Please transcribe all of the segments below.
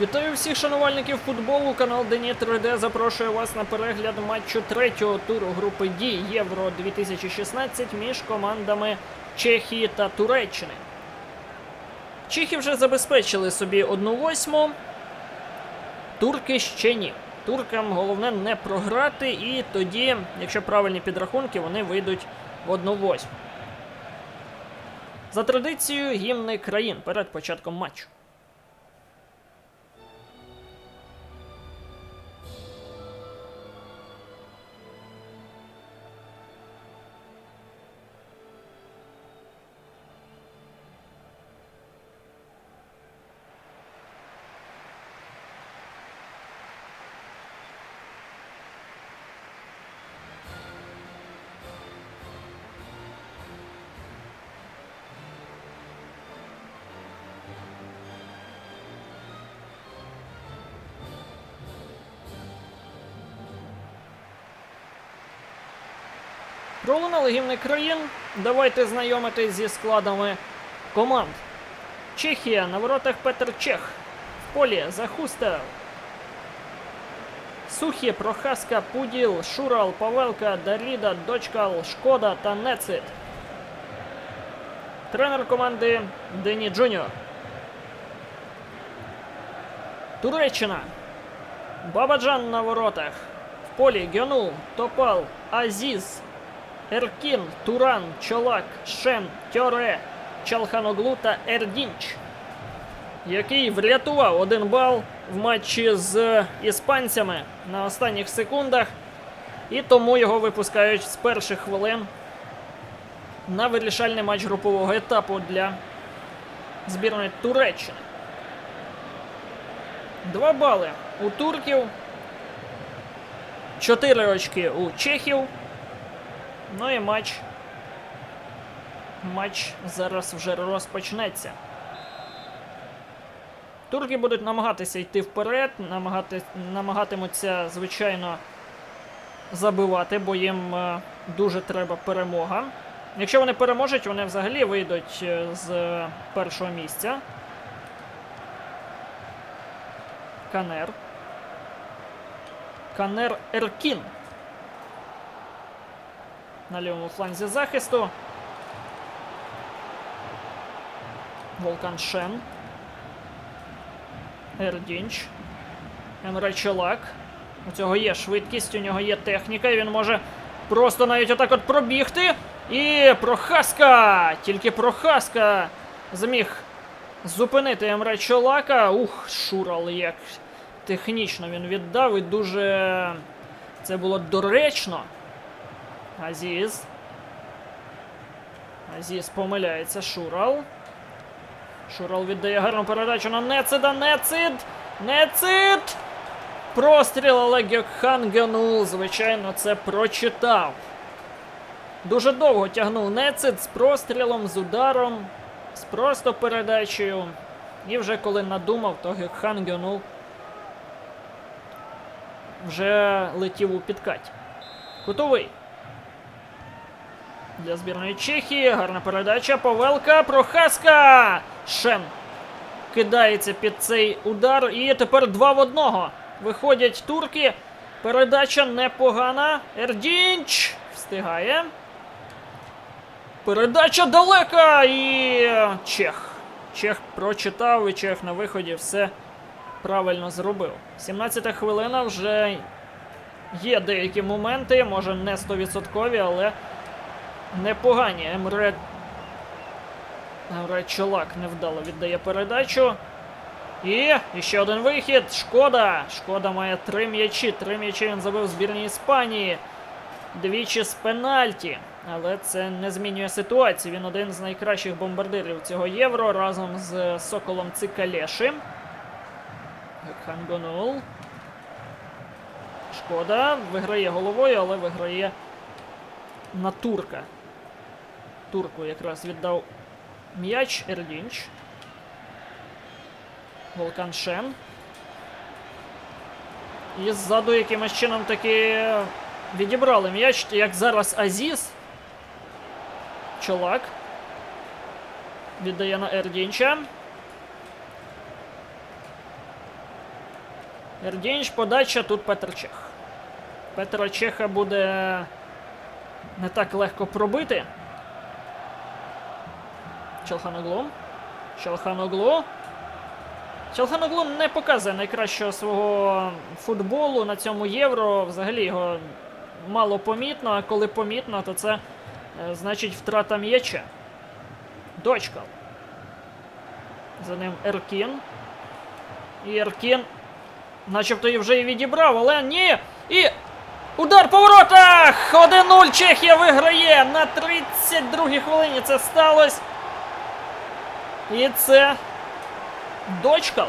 Вітаю всіх шанувальників футболу. Канал Дені 3D запрошує вас на перегляд матчу третього туру групи Ді Євро 2016 між командами Чехії та Туреччини. Чехи вже забезпечили собі 1-8. Турки ще ні. Туркам головне не програти, і тоді, якщо правильні підрахунки, вони вийдуть в 1-8. За традицією гімни країн перед початком матчу. Пролунали гімни країн. Давайте знайомитись зі складами команд. Чехія на воротах Петр Чех. В полі Захустер. Сухі, Прохаска, Пуділ, Шурал, Павелка, Даріда, Дочкал, Шкода та Нецит. Тренер команди Дені Джуніор. Туреччина. Бабаджан на воротах. В полі Гьонул, Топал, Азіз, Еркін, Туран, Чолак, Шен, Тьоре, Чалханоглу та Ердінч, який врятував один бал в матчі з іспанцями на останніх секундах, і тому його випускають з перших хвилин на вирішальний матч групового етапу для збірної Туреччини. Два бали у турків, чотири очки у чехів. Ну і матч. Матч зараз вже розпочнеться. Турки будуть намагатися йти вперед, намагати, намагатимуться, звичайно, забивати, бо їм е, дуже треба перемога. Якщо вони переможуть, вони взагалі вийдуть е, з першого місця. Канер. Канер Еркін на лівому фланзі захисту. Волкан Шен. Ердінч. Емре Челак. У цього є швидкість, у нього є техніка, і він може просто навіть отак от пробігти. І Прохаска! Тільки Прохаска зміг зупинити Емре Чолака. Ух, Шурал, як технічно він віддав, і дуже це було доречно. Азіз. Азіз помиляється. Шурал. Шурал віддає гарну передачу на Нецида. Нецид! Нецид! Простріл, але Гьокхангену, звичайно, це прочитав. Дуже довго тягнув Нецид з прострілом, з ударом, з просто передачею. І вже коли надумав, то Генул вже летів у підкаті. Кутовий для збірної Чехії. Гарна передача. Павелка. Прохаска. Шен кидається під цей удар. І тепер два в одного. Виходять турки. Передача непогана. Ердінч встигає. Передача далека. І Чех. Чех прочитав і Чех на виході все правильно зробив. 17 хвилина вже є деякі моменти, може не 100%, але непогані. Емре... Емре Чолак невдало віддає передачу. І ще один вихід. Шкода. Шкода має три м'ячі. Три м'ячі він забив збірній Іспанії. Двічі з пенальті. Але це не змінює ситуацію. Він один з найкращих бомбардирів цього євро разом з Соколом Цикалеши. Хангонул. Шкода. Виграє головою, але виграє на турка. Турку якраз віддав м'яч Ердінч. Волкан Шен. І ззаду якимось чином таки відібрали м'яч, як зараз Азіз. Чолак. Віддає на Ердінча. Ердінч, подача, тут Петр Чех. Петра Чеха буде не так легко пробити. Челханоглу. Челханоглу. Челханоглу не показує найкращого свого футболу на цьому євро. Взагалі його мало помітно, а коли помітно, то це е, значить втрата м'яча. Дочкал. За ним Еркін. І Еркін. Начебто і вже і відібрав, але ні! І. Удар по воротах! 1-0 Чехія виграє! На 32-й хвилині це сталося. І це. Дочкал.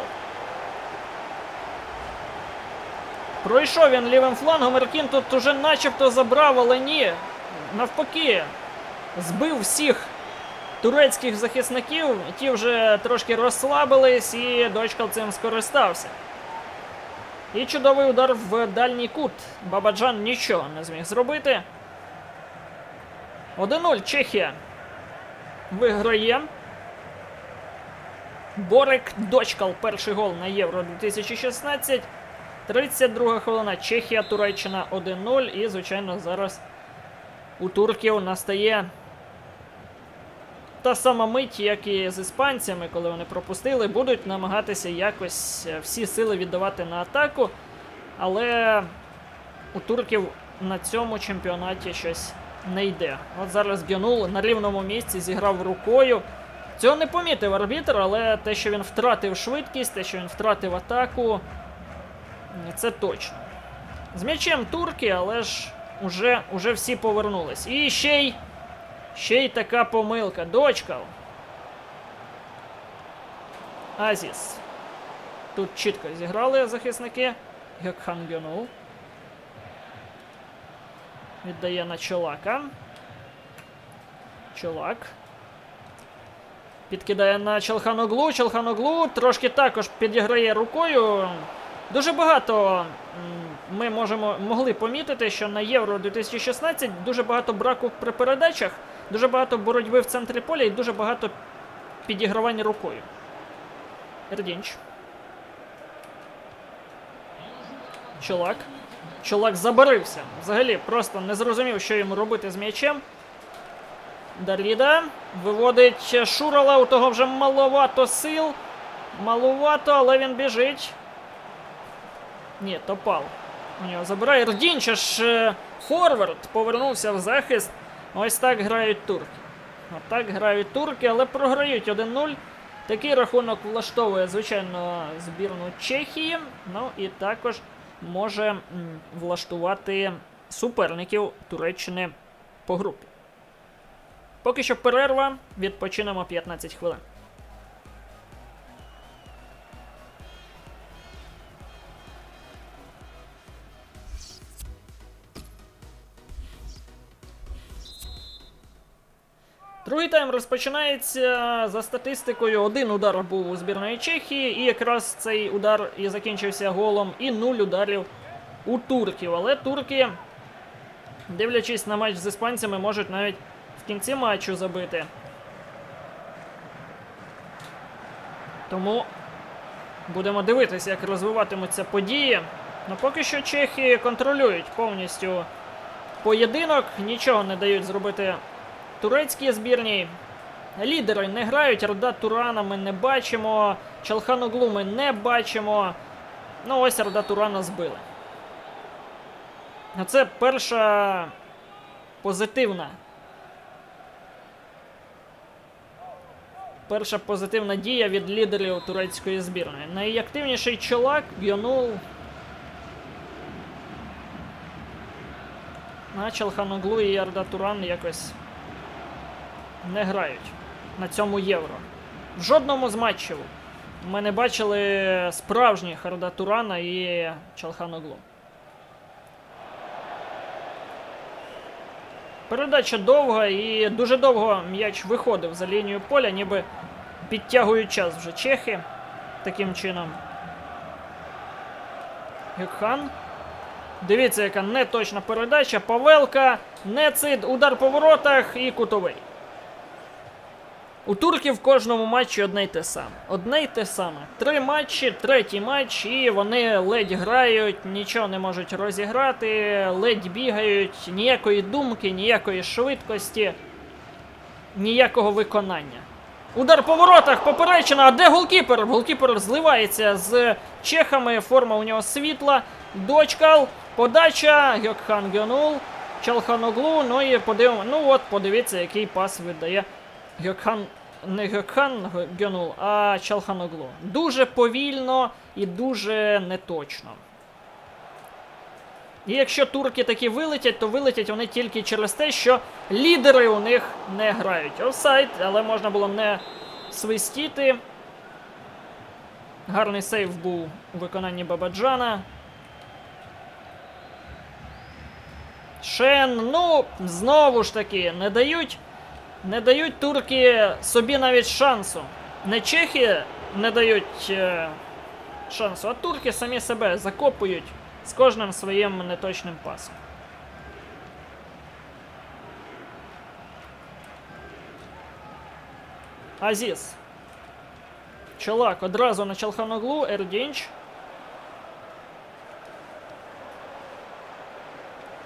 Пройшов він лівим флангом. Еркін тут уже начебто забрав, але ні. Навпаки, збив всіх турецьких захисників. Ті вже трошки розслабились, і Дочкал цим скористався. І чудовий удар в дальній кут. Бабаджан нічого не зміг зробити. 1-0 Чехія виграє. Борик Дочкал. Перший гол на Євро 2016. 32 хвилина. Чехія, Туреччина 1-0. І, звичайно, зараз у турків настає та сама мить, як і з іспанцями, коли вони пропустили, будуть намагатися якось всі сили віддавати на атаку. Але у турків на цьому чемпіонаті щось не йде. От зараз Гянул на рівному місці зіграв рукою. Цього не помітив арбітр, але те, що він втратив швидкість, те, що він втратив атаку, це точно. З м'ячем турки, але ж уже, уже всі повернулись. І ще й Ще й така помилка. Дочкав. Азіс. Тут чітко зіграли захисники. Гекхан Гюнул. Віддає на Чолака. Чолак. Підкидає на Челханоглу. Челханоглу трошки також підіграє рукою. Дуже багато ми можемо могли помітити, що на Євро 2016 дуже багато браку при передачах, дуже багато боротьби в центрі поля і дуже багато підігравання рукою. Ердінч. Чолак. Чолак забарився. Взагалі просто не зрозумів, що йому робити з м'ячем. Даріда виводить Шурала, у того вже маловато сил. Маловато, але він біжить. Ні, Топал. У нього забирає Рдінча ж е, Форвард повернувся в захист. Ось так грають турки. Отак грають турки, але програють 1-0. Такий рахунок влаштовує, звичайно, збірну Чехії. Ну і також може влаштувати суперників Туреччини по групі. Поки що перерва, відпочинемо 15 хвилин. Другий тайм розпочинається за статистикою. Один удар був у збірної Чехії, і якраз цей удар і закінчився голом, і нуль ударів у турків. Але турки, дивлячись на матч з іспанцями, можуть навіть кінці матчу забити. Тому будемо дивитися, як розвиватимуться події. Ну поки що чехи контролюють повністю поєдинок, нічого не дають зробити турецькій збірній. Лідери не грають, Арда Турана ми не бачимо. Чалханоглу ми не бачимо. Ну, ось Арда Турана збили. Це перша позитивна. Перша позитивна дія від лідерів турецької збірної. Найактивніший чолак Гьонул. А Чалханоглу і Арда Туран якось не грають на цьому євро. В жодному з матчів ми не бачили справжніх Арда Турана і Чалханоглу. Передача довга і дуже довго м'яч виходив за лінію поля, ніби підтягують час вже чехи таким чином. Гекхан. Дивіться, яка неточна передача. Павелка, Нецид, удар по воротах і кутовий. У турків в кожному матчі одне й те саме. Одне й те саме. Три матчі, третій матч, і вони ледь грають, нічого не можуть розіграти, ледь бігають, ніякої думки, ніякої швидкості, ніякого виконання. Удар по воротах, поперечина. А де голкіпер? Голкіпер зливається з чехами. Форма у нього світла. Дочкал. Подача. Гьокхан Гьонул. Чалханоглу. Ну і подивимо. Ну от, подивіться, який пас видає Гьокхан. Не Гьокхан Гьонул, а Чалханоглу. Дуже повільно і дуже неточно. І якщо турки такі вилетять, то вилетять вони тільки через те, що лідери у них не грають. Офсайд, але можна було не свистіти. Гарний сейв був у виконанні Бабаджана. Шен, ну, знову ж таки, не дають. Не дають турки собі навіть шансу. Не чехи не дають е, шансу, а турки самі себе закопують з кожним своїм неточним пасом. Азіс. Чолак одразу на Чалханоглу, Ердінч.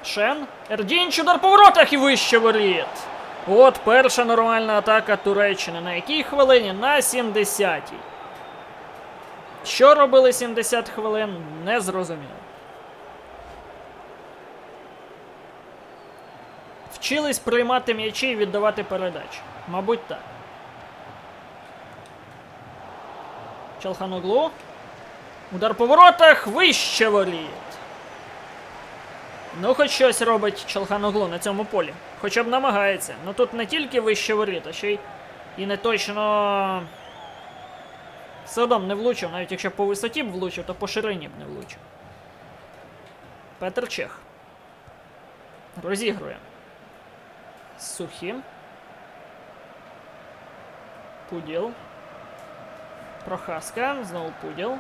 Шен. Ердінч, удар по воротах і вище воріт. От перша нормальна атака Туреччини. На якій хвилині? На 70-й. Що робили 70 хвилин? Не зрозуміло. Вчились приймати м'ячі і віддавати передачі. Мабуть, так. Чалханоглу. Удар по воротах, вище воріт. Ну, хоч щось робить Чалханоглу на цьому полі. Хоча б намагається. Ну тут не тільки вище воріт, а ще й і не точно. Одно не влучив, навіть якщо по висоті б влучив, то по ширині б не влучив. Петр Чех. Розігрує. Сухі. Пуділ. Прохаска. Знову Пуділ.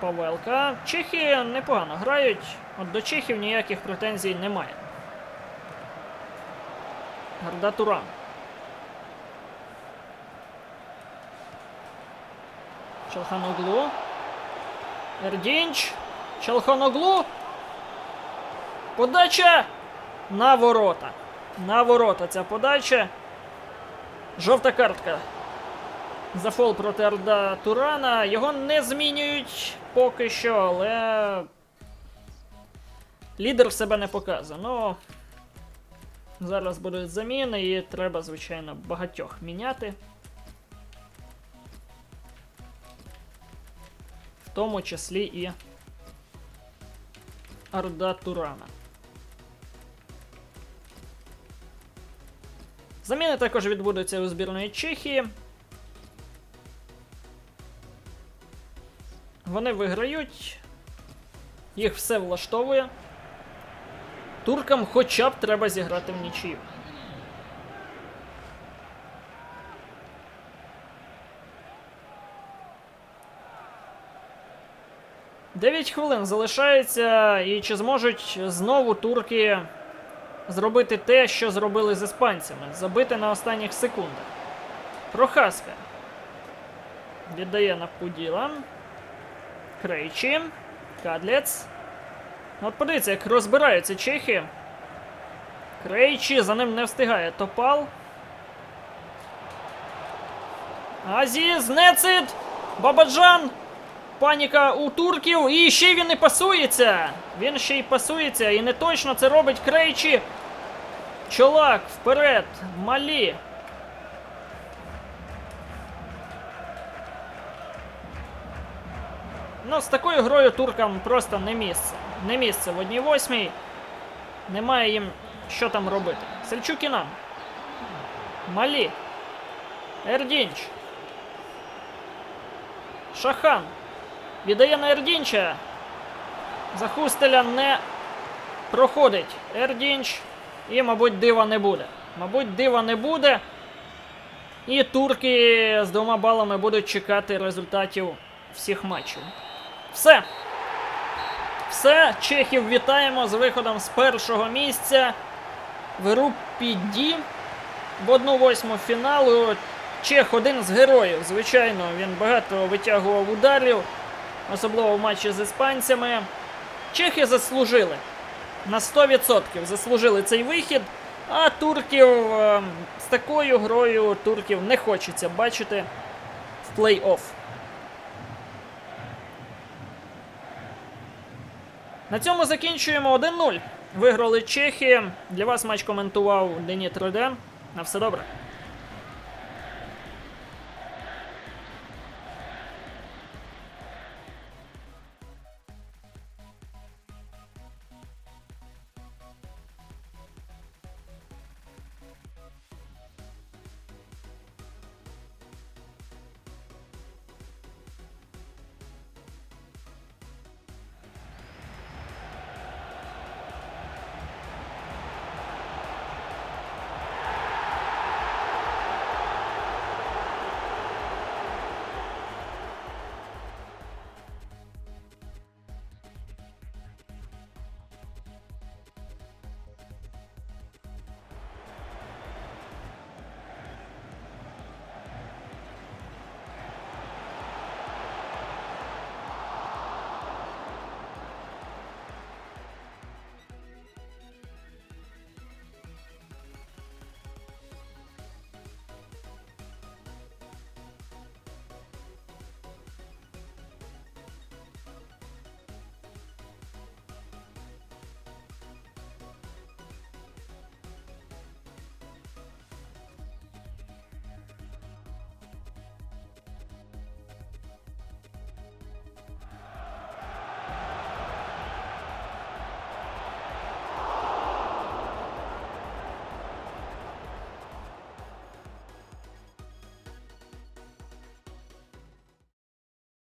Павелка. Чехи непогано грають. От до чехів ніяких претензій немає. Гарда Туран. Чалханоглу. Ердінч. Чалханоглу. Подача на ворота. На ворота ця подача. Жовта картка. За фол проти Арда Турана. Його не змінюють поки що, але. Лідер себе не показує. Ну. Зараз будуть заміни і треба, звичайно, багатьох міняти. В тому числі і Арда Турана. Заміни також відбудуться у збірної Чехії. Вони виграють. Їх все влаштовує. Туркам хоча б треба зіграти в нічию. Дев'ять хвилин залишається, і чи зможуть знову турки зробити те, що зробили з іспанцями? Забити на останніх секундах. Прохаска. Віддає на Пуділа. Крейчі. Кадлец. От подивіться, як розбираються чехи. Крейчі, за ним не встигає Топал. Азіз, Нецит, Бабаджан. Паніка у турків. І ще він і пасується. Він ще й пасується. І не точно це робить Крейчі. Чолак вперед. Малі. Ну, з такою грою туркам просто не місце. Не місце в одній восьмій. Немає їм що там робити. Сельчук і нам. Малі. Ердінч. Шахан. Віддає на Ердінча. Захустеля не проходить. Ердінч. І, мабуть, дива не буде. Мабуть, дива не буде. І турки з двома балами будуть чекати результатів всіх матчів. Все. Все. Чехів вітаємо з виходом з першого місця в групі Ді. в одну восьму фіналу. Чех один з героїв. Звичайно, він багато витягував ударів, особливо в матчі з іспанцями. Чехи заслужили. На 100% заслужили цей вихід. А турків е, з такою грою турків не хочеться бачити в плей-офф. На цьому закінчуємо 1-0. Виграли Чехи. Для вас матч коментував Деніт Роде. На все добре.